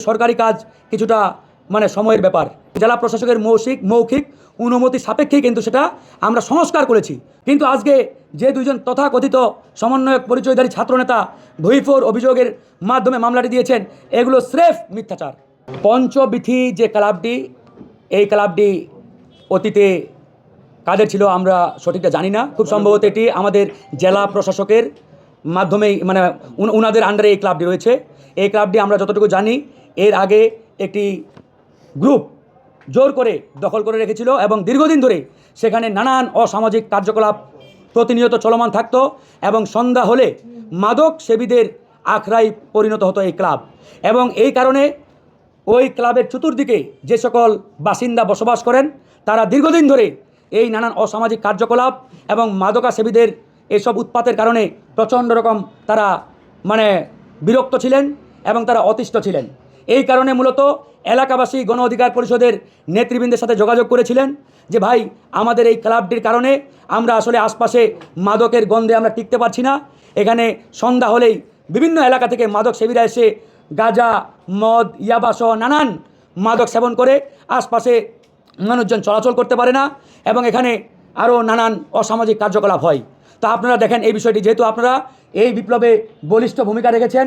সরকারি কাজ কিছুটা মানে সময়ের ব্যাপার। জেলা প্রশাসকের মৌখিক মৌখিক অনুমতি সাপেক্ষেই কিন্তু সেটা আমরা সংস্কার করেছি। কিন্তু আজকে যে দুইজন তথাকথিত সমন্বয়ক পরিচয়ধারী ছাত্রনেতা ভুইফোর অভিযোগের মাধ্যমে মামলাটি দিয়েছেন, এগুলো স্রেফ মিথ্যাচার। পঞ্চবিথি যে ক্লাবটি, এই ক্লাবটি অতীতে কাদের ছিল আমরা সঠিকটা জানি না। খুব সম্ভবত এটি আমাদের জেলা প্রশাসকের মাধ্যমেই মানে উন- উনাদের আন্ডারে এই ক্লাবটি রয়েছে। এই ক্লাবটি আমরা যতটুকু জানি এর আগে একটি গ্রুপ জোর করে দখল করে রেখেছিল এবং দীর্ঘদিন ধরে সেখানে নানান অসামাজিক কার্যকলাপ প্রতিনিয়ত চলমান থাকত এবং সন্ধ্যা হলে মাদক সেবীদের আখড়ায় পরিণত হতো এই ক্লাব। এবং এই কারণে ওই ক্লাবের চতুর্দিকে যে সকল বাসিন্দা বসবাস করেন, তারা দীর্ঘদিন ধরে এই নানান অসামাজিক কার্যকলাপ এবং মাদকা সেবীদের এসব উৎপাতের কারণে প্রচণ্ড রকম তারা মানে বিরক্ত ছিলেন এবং তারা অতিষ্ঠ ছিলেন। এই কারণে মূলত এলাকাবাসী গণ অধিকার পরিষদের নেতৃবৃন্দের সাথে যোগাযোগ করেছিলেন যে, ভাই, আমাদের এই ক্লাবটির কারণে আমরা আসলে আশপাশে মাদকের গন্ধে আমরা টিকতে পারছি না। এখানে সন্ধ্যা হলেই বিভিন্ন এলাকা থেকে মাদক সেবীরা এসে গাঁজা, মদ, ইয়াবা সহ নানান মাদক সেবন করে আশপাশে মানুষজন চলাচল করতে পারে না এবং এখানে আরও নানান অসামাজিক কার্যকলাপ হয়। তা আপনারা দেখেন, এই বিষয়টি যেহেতু আপনারা এই বিপ্লবে বলিষ্ঠ ভূমিকা রেখেছেন,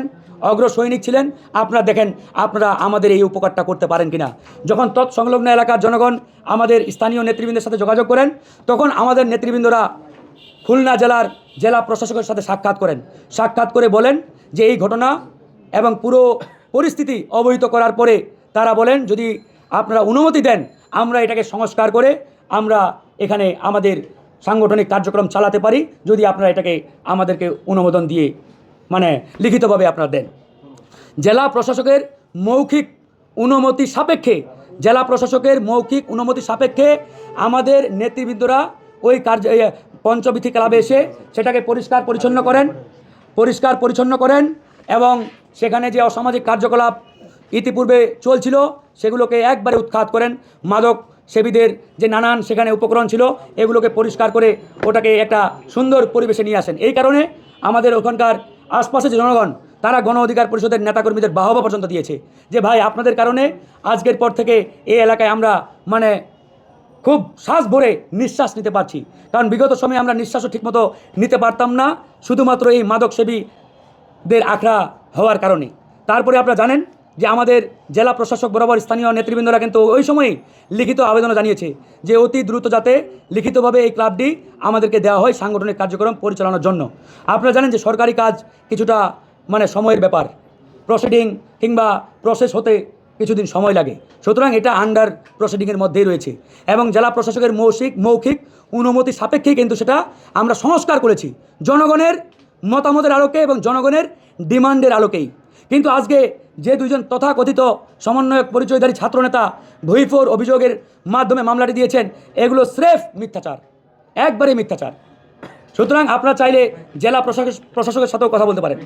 অগ্র সৈনিক ছিলেন, আপনারা দেখেন, আপনারা আমাদের এই উপকারটা করতে পারেন কিনা। যখন তৎসংলগ্ন এলাকার জনগণ আমাদের স্থানীয় নেতৃবৃন্দের সাথে যোগাযোগ করেন, তখন আমাদের নেতৃবৃন্দরা খুলনা জেলার জেলা প্রশাসকের সাথে সাক্ষাৎ করেন। সাক্ষাৎ করে বলেন যে এই ঘটনা এবং পুরো পরিস্থিতি অবহিত করার পরে তারা বলেন, যদি আপনারা অনুমতি দেন, আমরা এটাকে সংস্কার করে আমরা এখানে আমাদের সাংগঠনিক কার্যক্রম চালাতে পারি যদি আপনারা এটাকে আমাদেরকে অনুমোদন দিয়ে মানে লিখিতভাবে আপনারা দেন। জেলা প্রশাসকের মৌখিক অনুমতি সাপেক্ষে, জেলা প্রশাসকের মৌখিক অনুমতি সাপেক্ষে আমাদের নেতৃবৃন্দরা ওই কার্য পঞ্চবিথি ক্লাবে এসে সেটাকে পরিষ্কার পরিচ্ছন্ন করেন, পরিষ্কার পরিচ্ছন্ন করেন এবং সেখানে যে অসামাজিক কার্যকলাপ ইতিপূর্বে চলছিল, সেগুলোকে একবারে উৎখাত করেন। মাদক সেবীদের যে নানান সেখানে উপকরণ ছিল, এগুলোকে পরিষ্কার করে ওটাকে একটা সুন্দর পরিবেশে নিয়ে আসেন। এই কারণে আমাদের ওখানকার আশপাশের যে জনগণ, তারা গণ অধিকার পরিষদের নেতাকর্মীদের বাহবা পর্যন্ত দিয়েছে যে, ভাই, আপনাদের কারণে আজকের পর থেকে এই এলাকায় আমরা মানে খুব শ্বাস ভরে নিঃশ্বাস নিতে পারছি। কারণ বিগত সময়ে আমরা নিঃশ্বাসও ঠিকমতো নিতে পারতাম না, শুধুমাত্র এই মাদকসেবীদের আখড়া হওয়ার কারণে। তারপরে আপনারা জানেন যে আমাদের জেলা প্রশাসক বরাবর স্থানীয় নেতৃবৃন্দরা কিন্তু ওই সময়ই লিখিত আবেদনও জানিয়েছে যে অতি দ্রুত যাতে লিখিতভাবে এই ক্লাবটি আমাদেরকে দেওয়া হয় সাংগঠনিক কার্যক্রম পরিচালনার জন্য। আপনারা জানেন যে সরকারি কাজ কিছুটা মানে সময়ের ব্যাপার। প্রসিডিং কিংবা প্রসেস হতে কিছুদিন সময় লাগে। সুতরাং এটা আন্ডার প্রসিডিংয়ের মধ্যেই রয়েছে। এবং জেলা প্রশাসকের মৌখিক মৌখিক অনুমতি সাপেক্ষেই কিন্তু সেটা আমরা সংস্কার করেছি। জনগণের মতামতের আলোকে এবং জনগণের ডিমান্ডের আলোকেই। কিন্তু আজকে যে দুজন তথাকথিত সমন্বয়ক পরিচয়ধারী ছাত্রনেতা ভুইফোর অভিযোগের মাধ্যমে মামলাটি দিয়েছেন, এগুলো স্রেফ মিথ্যাচার একবারে মিথ্যাচার। সুতরাং আপনারা চাইলে জেলা প্রশাসক প্রশাসকের সাথেও কথা বলতে পারেন।